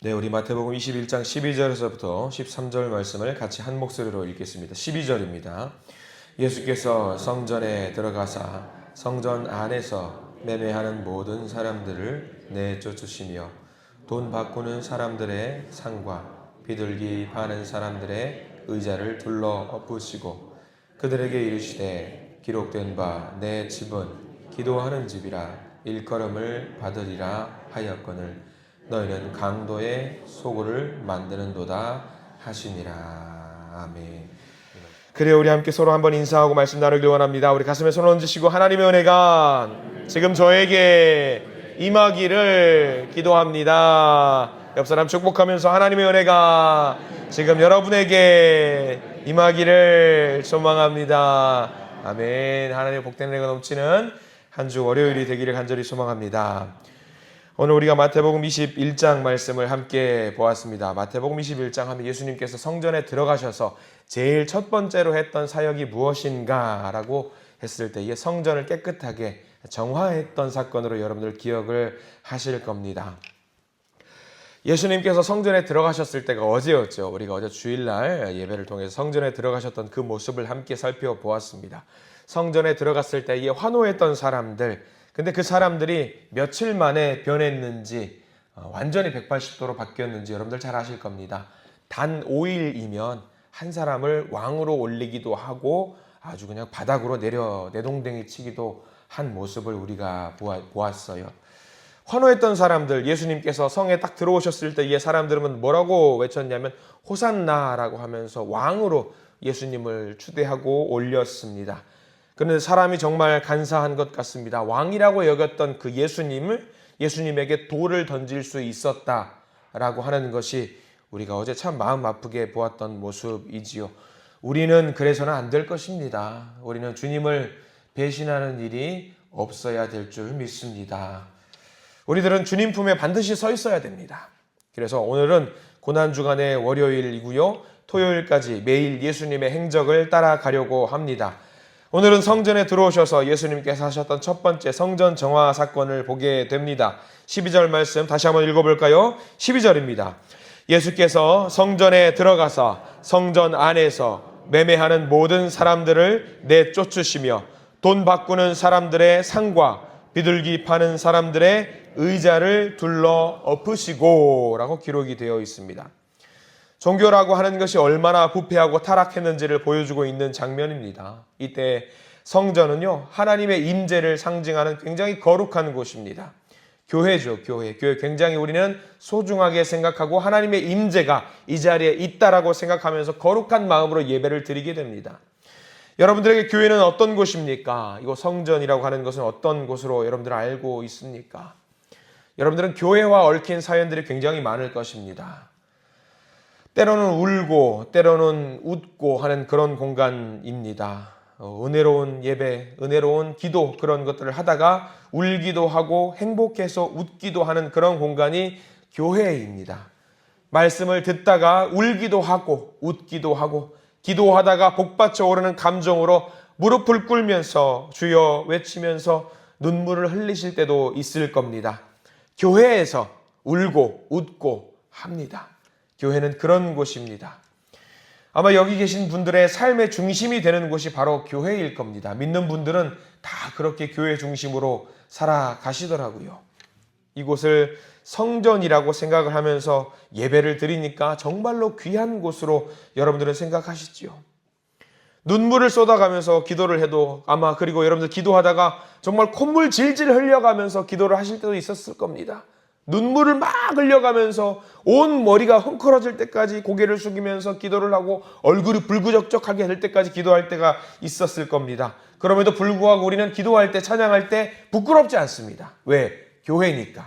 네, 우리 마태복음 21장 12절에서부터 13절 말씀을 같이 한 목소리로 읽겠습니다. 12절입니다. 예수께서 성전에 들어가사 성전 안에서 매매하는 모든 사람들을 내쫓으시며 돈 바꾸는 사람들의 상과 비둘기 파는 사람들의 의자를 둘러 엎으시고 그들에게 이르시되 기록된 바 내 집은 기도하는 집이라 일컬음을 받으리라 하였거늘 너희는 강도의 소굴을 만드는도다 하시니라 아멘. 그래 우리 함께 서로 한번 인사하고 말씀 나누길 원합니다. 우리 가슴에 손 얹으시고 하나님의 은혜가 지금 저에게 임하기를 기도합니다. 옆 사람 축복하면서 하나님의 은혜가 지금 여러분에게 임하기를 소망합니다. 아멘. 하나님의 복된 은혜가 넘치는 한 주 월요일이 되기를 간절히 소망합니다. 오늘 우리가 마태복음 21장 말씀을 함께 보았습니다. 마태복음 21장 하면 예수님께서 성전에 들어가셔서 제일 첫 번째로 했던 사역이 무엇인가라고 했을 때이 성전을 깨끗하게 정화했던 사건으로 여러분들 기억을 하실 겁니다. 예수님께서 성전에 들어가셨을 때가 어제였죠. 우리가 어제 주일날 예배를 통해서 성전에 들어가셨던 그 모습을 함께 살펴보았습니다. 성전에 들어갔을 때이 환호했던 사람들, 근데 그 사람들이 며칠 만에 변했는지 어, 완전히 180도로 바뀌었는지 여러분들 잘 아실 겁니다. 단 5일이면 한 사람을 왕으로 올리기도 하고 아주 그냥 바닥으로 내려 내동댕이 치기도 한 모습을 우리가 보았어요. 환호했던 사람들 예수님께서 성에 딱 들어오셨을 때이 사람들은 뭐라고 외쳤냐면 호산나라고 하면서 왕으로 예수님을 추대하고 올렸습니다. 그런데 사람이 정말 간사한 것 같습니다. 왕이라고 여겼던 그 예수님을 예수님에게 돌을 던질 수 있었다라고 하는 것이 우리가 어제 참 마음 아프게 보았던 모습이지요. 우리는 그래서는 안 될 것입니다. 우리는 주님을 배신하는 일이 없어야 될 줄 믿습니다. 우리들은 주님 품에 반드시 서 있어야 됩니다. 그래서 오늘은 고난 주간의 월요일이고요. 토요일까지 매일 예수님의 행적을 따라가려고 합니다. 오늘은 성전에 들어오셔서 예수님께서 하셨던 첫 번째 성전 정화 사건을 보게 됩니다. 12절 말씀 다시 한번 읽어볼까요? 12절입니다. 예수께서 성전에 들어가서 성전 안에서 매매하는 모든 사람들을 내쫓으시며 돈 바꾸는 사람들의 상과 비둘기 파는 사람들의 의자를 둘러 엎으시고 라고 기록이 되어 있습니다. 종교라고 하는 것이 얼마나 부패하고 타락했는지를 보여주고 있는 장면입니다. 이때 성전은요, 하나님의 임재를 상징하는 굉장히 거룩한 곳입니다. 교회죠, 교회. 교회 굉장히 우리는 소중하게 생각하고 하나님의 임재가 이 자리에 있다라고 생각하면서 거룩한 마음으로 예배를 드리게 됩니다. 여러분들에게 교회는 어떤 곳입니까? 이거 성전이라고 하는 것은 어떤 곳으로 여러분들 알고 있습니까? 여러분들은 교회와 얽힌 사연들이 굉장히 많을 것입니다. 때로는 울고 때로는 웃고 하는 그런 공간입니다. 어, 은혜로운 예배, 은혜로운 기도 그런 것들을 하다가 울기도 하고 행복해서 웃기도 하는 그런 공간이 교회입니다. 말씀을 듣다가 울기도 하고 웃기도 하고 기도하다가 복받쳐 오르는 감정으로 무릎을 꿇면서 주여 외치면서 눈물을 흘리실 때도 있을 겁니다. 교회에서 울고 웃고 합니다. 교회는 그런 곳입니다. 아마 여기 계신 분들의 삶의 중심이 되는 곳이 바로 교회일 겁니다. 믿는 분들은 다 그렇게 교회 중심으로 살아가시더라고요. 이곳을 성전이라고 생각을 하면서 예배를 드리니까 정말로 귀한 곳으로 여러분들은 생각하시지요. 눈물을 쏟아가면서 기도를 해도 아마 그리고 여러분들 기도하다가 정말 콧물 질질 흘려가면서 기도를 하실 때도 있었을 겁니다. 눈물을 막 흘려가면서 온 머리가 헝클어질 때까지 고개를 숙이면서 기도를 하고 얼굴이 불구적적하게 될 때까지 기도할 때가 있었을 겁니다. 그럼에도 불구하고 우리는 기도할 때 찬양할 때 부끄럽지 않습니다. 왜? 교회니까.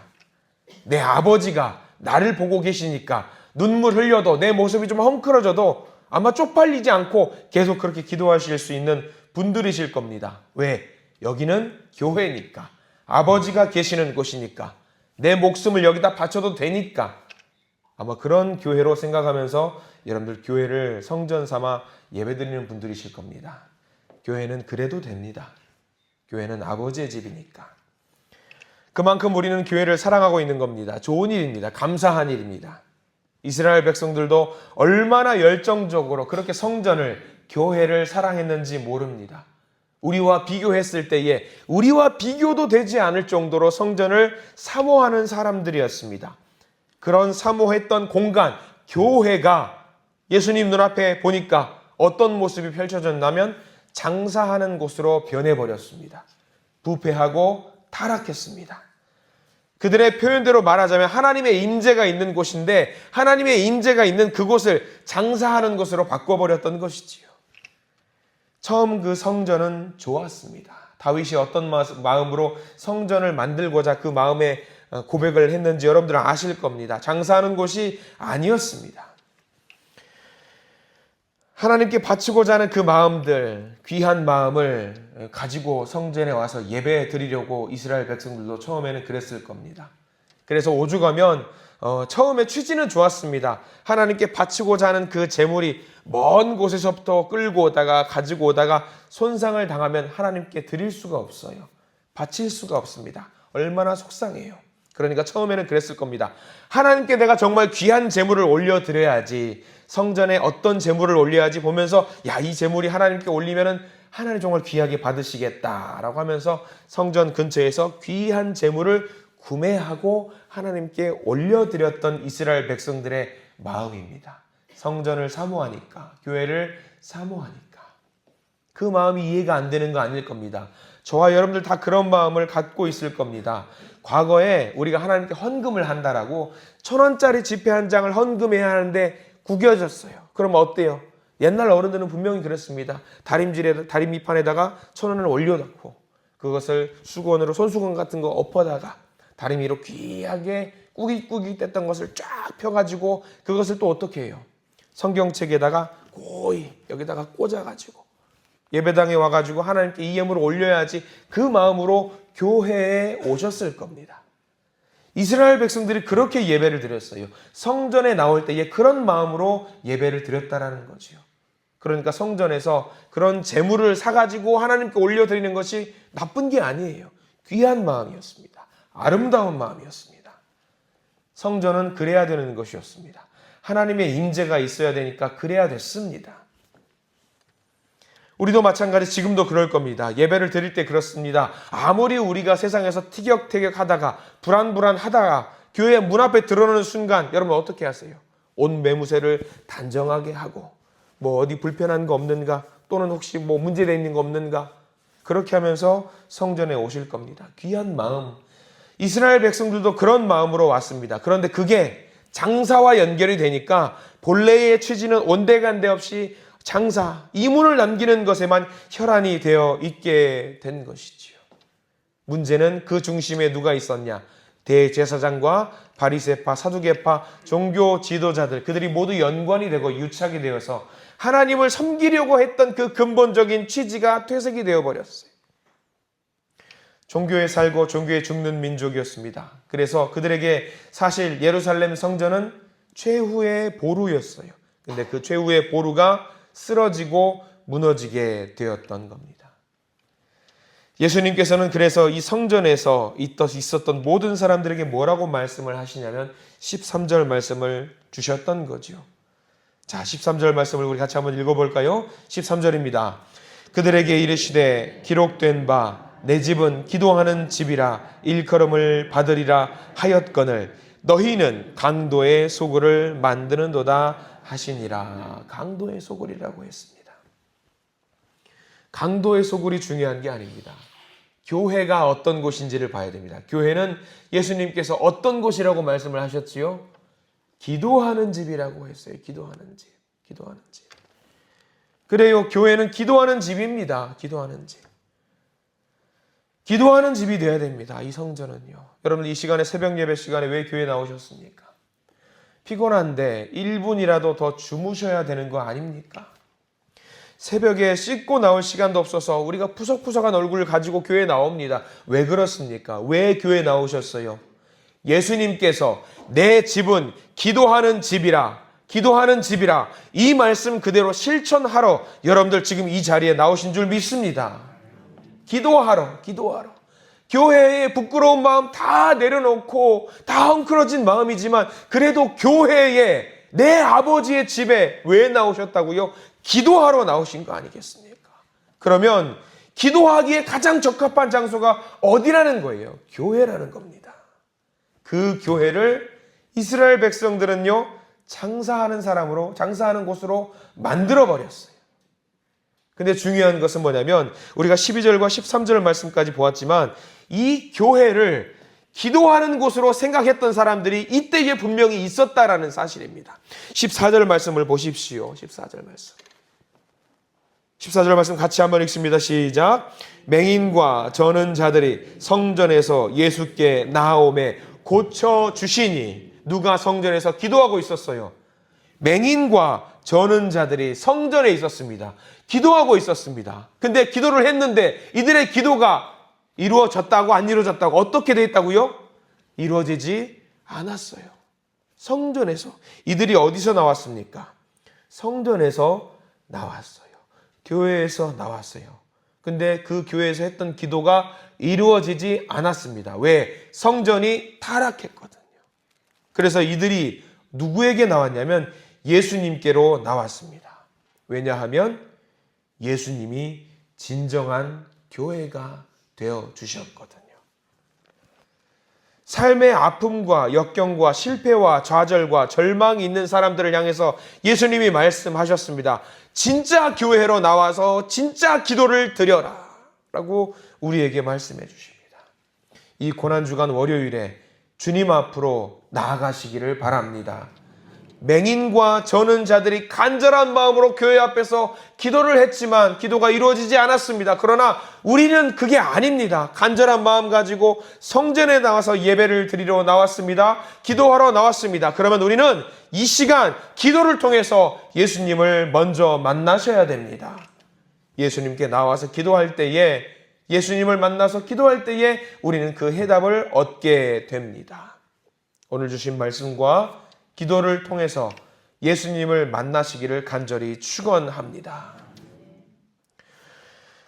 내 아버지가 나를 보고 계시니까 눈물 흘려도 내 모습이 좀 헝클어져도 아마 쪽팔리지 않고 계속 그렇게 기도하실 수 있는 분들이실 겁니다. 왜? 여기는 교회니까. 아버지가 계시는 곳이니까. 내 목숨을 여기다 바쳐도 되니까 아마 그런 교회로 생각하면서 여러분들 교회를 성전 삼아 예배드리는 분들이실 겁니다. 교회는 그래도 됩니다. 교회는 아버지의 집이니까. 그만큼 우리는 교회를 사랑하고 있는 겁니다. 좋은 일입니다. 감사한 일입니다. 이스라엘 백성들도 얼마나 열정적으로 그렇게 성전을, 교회를 사랑했는지 모릅니다. 우리와 비교했을 때에 우리와 비교도 되지 않을 정도로 성전을 사모하는 사람들이었습니다. 그런 사모했던 공간, 교회가 예수님 눈앞에 보니까 어떤 모습이 펼쳐졌냐면 장사하는 곳으로 변해버렸습니다. 부패하고 타락했습니다. 그들의 표현대로 말하자면 하나님의 임재가 있는 곳인데 하나님의 임재가 있는 그곳을 장사하는 곳으로 바꿔버렸던 것이지요. 처음 그 성전은 좋았습니다. 다윗이 어떤 마음으로 성전을 만들고자 그 마음에 고백을 했는지 여러분들은 아실 겁니다. 장사하는 곳이 아니었습니다. 하나님께 바치고자 하는 그 마음들, 귀한 마음을 가지고 성전에 와서 예배 드리려고 이스라엘 백성들도 처음에는 그랬을 겁니다. 그래서 오죽하면 어, 처음에 취지는 좋았습니다. 하나님께 바치고자 하는 그 재물이 먼 곳에서부터 끌고 오다가 가지고 오다가 손상을 당하면 하나님께 드릴 수가 없어요. 바칠 수가 없습니다. 얼마나 속상해요. 그러니까 처음에는 그랬을 겁니다. 하나님께 내가 정말 귀한 재물을 올려 드려야지. 성전에 어떤 재물을 올려야지 보면서 야, 이 재물이 하나님께 올리면은 하나님 정말 귀하게 받으시겠다라고 하면서 성전 근처에서 귀한 재물을 구매하고 하나님께 올려드렸던 이스라엘 백성들의 마음입니다. 성전을 사모하니까, 교회를 사모하니까. 그 마음이 이해가 안 되는 거 아닐 겁니다. 저와 여러분들 다 그런 마음을 갖고 있을 겁니다. 과거에 우리가 하나님께 헌금을 한다라고 천 원짜리 지폐 한 장을 헌금해야 하는데 구겨졌어요. 그럼 어때요? 옛날 어른들은 분명히 그랬습니다. 다림질에 다림 밑판에다가 천 원을 올려놓고 그것을 수건으로 손수건 같은 거 엎어다가 다림 위로 귀하게 꾸깃꾸깃 뗐던 것을 쫙 펴가지고 그것을 또 어떻게 해요? 성경책에다가 고이 여기다가 꽂아가지고 예배당에 와가지고 하나님께 이 예물을 올려야지 그 마음으로 교회에 오셨을 겁니다. 이스라엘 백성들이 그렇게 예배를 드렸어요. 성전에 나올 때에 그런 마음으로 예배를 드렸다라는 거지요. 그러니까 성전에서 그런 재물을 사가지고 하나님께 올려드리는 것이 나쁜 게 아니에요. 귀한 마음이었습니다. 아름다운 마음이었습니다. 성전은 그래야 되는 것이었습니다. 하나님의 임재가 있어야 되니까 그래야 됐습니다. 우리도 마찬가지 지금도 그럴 겁니다. 예배를 드릴 때 그렇습니다. 아무리 우리가 세상에서 티격태격 하다가 불안불안 하다가 교회 문 앞에 들어오는 순간 여러분 어떻게 하세요? 온 매무새를 단정하게 하고 뭐 어디 불편한 거 없는가 또는 혹시 뭐 문제되어 있는 거 없는가 그렇게 하면서 성전에 오실 겁니다. 귀한 마음. 이스라엘 백성들도 그런 마음으로 왔습니다. 그런데 그게 장사와 연결이 되니까 본래의 취지는 온데간데 없이 장사, 이문을 남기는 것에만 혈안이 되어 있게 된 것이지요. 문제는 그 중심에 누가 있었냐? 대제사장과 바리세파, 사두개파, 종교 지도자들 그들이 모두 연관이 되고 유착이 되어서 하나님을 섬기려고 했던 그 근본적인 취지가 퇴색이 되어 버렸어요. 종교에 살고 종교에 죽는 민족이었습니다. 그래서 그들에게 사실 예루살렘 성전은 최후의 보루였어요. 근데 그 최후의 보루가 쓰러지고 무너지게 되었던 겁니다. 예수님께서는 그래서 이 성전에서 있었던 모든 사람들에게 뭐라고 말씀을 하시냐면 13절 말씀을 주셨던 거죠. 자, 13절 말씀을 우리 같이 한번 읽어볼까요? 13절입니다. 그들에게 이르시되 기록된 바 내 집은 기도하는 집이라 일컬음을 받으리라 하였거늘 너희는 강도의 소굴을 만드는도다 하시니라. 강도의 소굴이라고 했습니다. 강도의 소굴이 중요한 게 아닙니다. 교회가 어떤 곳인지를 봐야 됩니다. 교회는 예수님께서 어떤 곳이라고 말씀을 하셨지요? 기도하는 집이라고 했어요. 기도하는 집. 기도하는 집. 그래요. 교회는 기도하는 집입니다. 기도하는 집. 기도하는 집이 되어야 됩니다. 이 성전은요. 여러분 이 시간에 새벽 예배 시간에 왜 교회 나오셨습니까? 피곤한데 1분이라도 더 주무셔야 되는 거 아닙니까? 새벽에 씻고 나올 시간도 없어서 우리가 푸석푸석한 얼굴을 가지고 교회 나옵니다. 왜 그렇습니까? 왜 교회 나오셨어요? 예수님께서 내 집은 기도하는 집이라, 기도하는 집이라 이 말씀 그대로 실천하러 여러분들 지금 이 자리에 나오신 줄 믿습니다. 기도하러, 기도하러. 교회의 부끄러운 마음 다 내려놓고 다 헝클어진 마음이지만 그래도 교회에 내 아버지의 집에 왜 나오셨다고요? 기도하러 나오신 거 아니겠습니까? 그러면 기도하기에 가장 적합한 장소가 어디라는 거예요? 교회라는 겁니다. 그 교회를 이스라엘 백성들은요, 장사하는 사람으로, 장사하는 곳으로 만들어 버렸어요. 근데 중요한 것은 뭐냐면 우리가 12절과 13절 말씀까지 보았지만 이 교회를 기도하는 곳으로 생각했던 사람들이 이때에 분명히 있었다라는 사실입니다. 14절 말씀을 보십시오. 14절 말씀. 14절 말씀 같이 한번 읽습니다. 시작. 맹인과 저는 자들이 성전에서 예수께 나옴에 고쳐 주시니 누가 성전에서 기도하고 있었어요. 맹인과 저는 자들이 성전에 있었습니다. 기도하고 있었습니다. 근데 기도를 했는데 이들의 기도가 이루어졌다고 안 이루어졌다고 어떻게 돼 있다고요? 이루어지지 않았어요. 성전에서 이들이 어디서 나왔습니까? 성전에서 나왔어요. 교회에서 나왔어요. 근데 그 교회에서 했던 기도가 이루어지지 않았습니다. 왜? 성전이 타락했거든요. 그래서 이들이 누구에게 나왔냐면 예수님께로 나왔습니다. 왜냐하면 예수님이 진정한 교회가 되어 주셨거든요. 삶의 아픔과 역경과 실패와 좌절과 절망이 있는 사람들을 향해서 예수님이 말씀하셨습니다. 진짜 교회로 나와서 진짜 기도를 드려라. 라고 우리에게 말씀해 주십니다. 이 고난주간 월요일에 주님 앞으로 나아가시기를 바랍니다. 맹인과 저는 자들이 간절한 마음으로 교회 앞에서 기도를 했지만 기도가 이루어지지 않았습니다. 그러나 우리는 그게 아닙니다. 간절한 마음 가지고 성전에 나와서 예배를 드리러 나왔습니다. 기도하러 나왔습니다. 그러면 우리는 이 시간 기도를 통해서 예수님을 먼저 만나셔야 됩니다. 예수님께 나와서 기도할 때에 예수님을 만나서 기도할 때에 우리는 그 해답을 얻게 됩니다. 오늘 주신 말씀과 기도를 통해서 예수님을 만나시기를 간절히 축원합니다.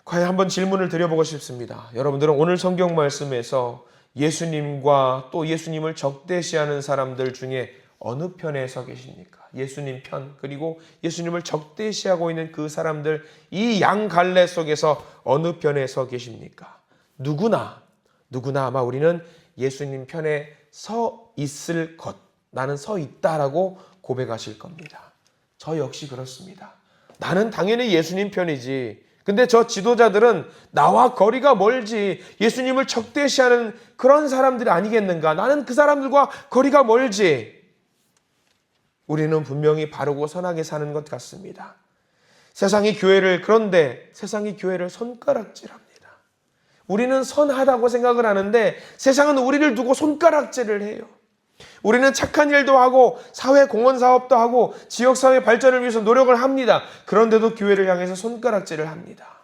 과연 한번 질문을 드려보고 싶습니다. 여러분들은 오늘 성경 말씀에서 예수님과 또 예수님을 적대시하는 사람들 중에 어느 편에 서 계십니까? 예수님 편 그리고 예수님을 적대시하고 있는 그 사람들 이 양갈래 속에서 어느 편에 서 계십니까? 누구나 누구나 아마 우리는 예수님 편에 서 있을 것 나는 서 있다라고 고백하실 겁니다. 저 역시 그렇습니다. 나는 당연히 예수님 편이지. 근데 저 지도자들은 나와 거리가 멀지. 예수님을 적대시하는 그런 사람들이 아니겠는가? 나는 그 사람들과 거리가 멀지. 우리는 분명히 바르고 선하게 사는 것 같습니다. 세상이 교회를 그런데 세상이 교회를 손가락질합니다. 우리는 선하다고 생각을 하는데 세상은 우리를 두고 손가락질을 해요. 우리는 착한 일도 하고 사회 공헌 사업도 하고 지역 사회 발전을 위해서 노력을 합니다. 그런데도 교회를 향해서 손가락질을 합니다.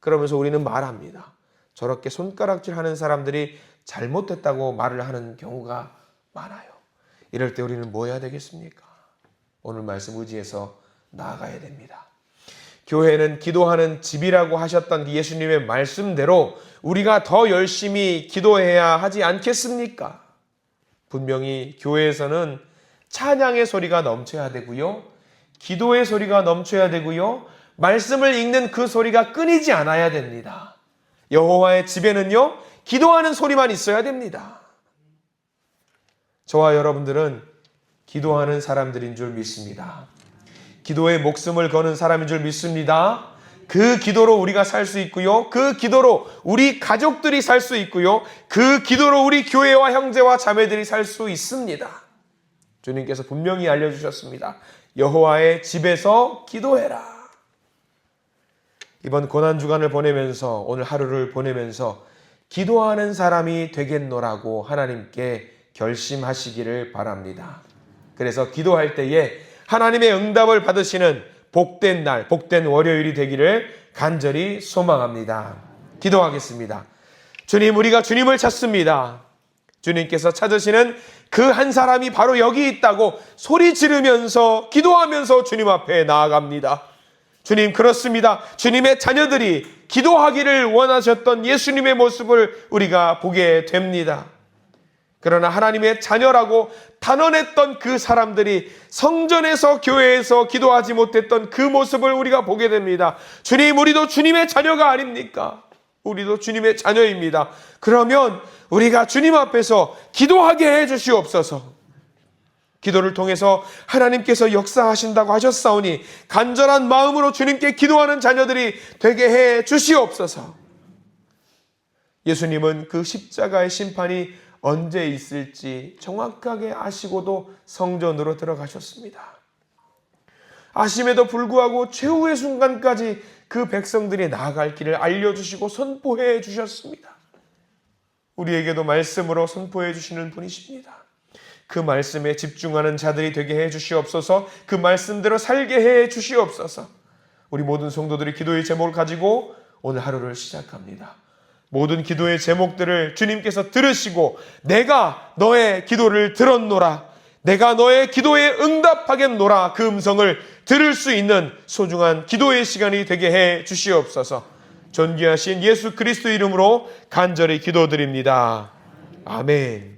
그러면서 우리는 말합니다. 저렇게 손가락질 하는 사람들이 잘못됐다고 말을 하는 경우가 많아요. 이럴 때 우리는 뭐 해야 되겠습니까? 오늘 말씀 의지해서 나아가야 됩니다. 교회는 기도하는 집이라고 하셨던 예수님의 말씀대로 우리가 더 열심히 기도해야 하지 않겠습니까? 분명히 교회에서는 찬양의 소리가 넘쳐야 되고요. 기도의 소리가 넘쳐야 되고요. 말씀을 읽는 그 소리가 끊이지 않아야 됩니다. 여호와의 집에는요. 기도하는 소리만 있어야 됩니다. 저와 여러분들은 기도하는 사람들인 줄 믿습니다. 기도에 목숨을 거는 사람인 줄 믿습니다. 그 기도로 우리가 살 수 있고요. 그 기도로 우리 가족들이 살 수 있고요. 그 기도로 우리 교회와 형제와 자매들이 살 수 있습니다. 주님께서 분명히 알려주셨습니다. 여호와의 집에서 기도해라. 이번 고난 주간을 보내면서 오늘 하루를 보내면서 기도하는 사람이 되겠노라고 하나님께 결심하시기를 바랍니다. 그래서 기도할 때에 하나님의 응답을 받으시는 복된 날, 복된 월요일이 되기를 간절히 소망합니다. 기도하겠습니다. 주님, 우리가 주님을 찾습니다. 주님께서 찾으시는 그 한 사람이 바로 여기 있다고 소리 지르면서 기도하면서 주님 앞에 나아갑니다. 주님, 그렇습니다. 주님의 자녀들이 기도하기를 원하셨던 예수님의 모습을 우리가 보게 됩니다. 그러나 하나님의 자녀라고 단언했던 그 사람들이 성전에서 교회에서 기도하지 못했던 그 모습을 우리가 보게 됩니다. 주님, 우리도 주님의 자녀가 아닙니까? 우리도 주님의 자녀입니다. 그러면 우리가 주님 앞에서 기도하게 해 주시옵소서. 기도를 통해서 하나님께서 역사하신다고 하셨사오니 간절한 마음으로 주님께 기도하는 자녀들이 되게 해 주시옵소서. 예수님은 그 십자가의 심판이 언제 있을지 정확하게 아시고도 성전으로 들어가셨습니다. 아심에도 불구하고 최후의 순간까지 그 백성들이 나아갈 길을 알려주시고 선포해 주셨습니다. 우리에게도 말씀으로 선포해 주시는 분이십니다. 그 말씀에 집중하는 자들이 되게 해 주시옵소서. 그 말씀대로 살게 해 주시옵소서. 우리 모든 성도들이 기도의 제목을 가지고 오늘 하루를 시작합니다. 모든 기도의 제목들을 주님께서 들으시고 내가 너의 기도를 들었노라. 내가 너의 기도에 응답하겠노라. 그 음성을 들을 수 있는 소중한 기도의 시간이 되게 해 주시옵소서. 존귀하신 예수 그리스도 이름으로 간절히 기도드립니다. 아멘.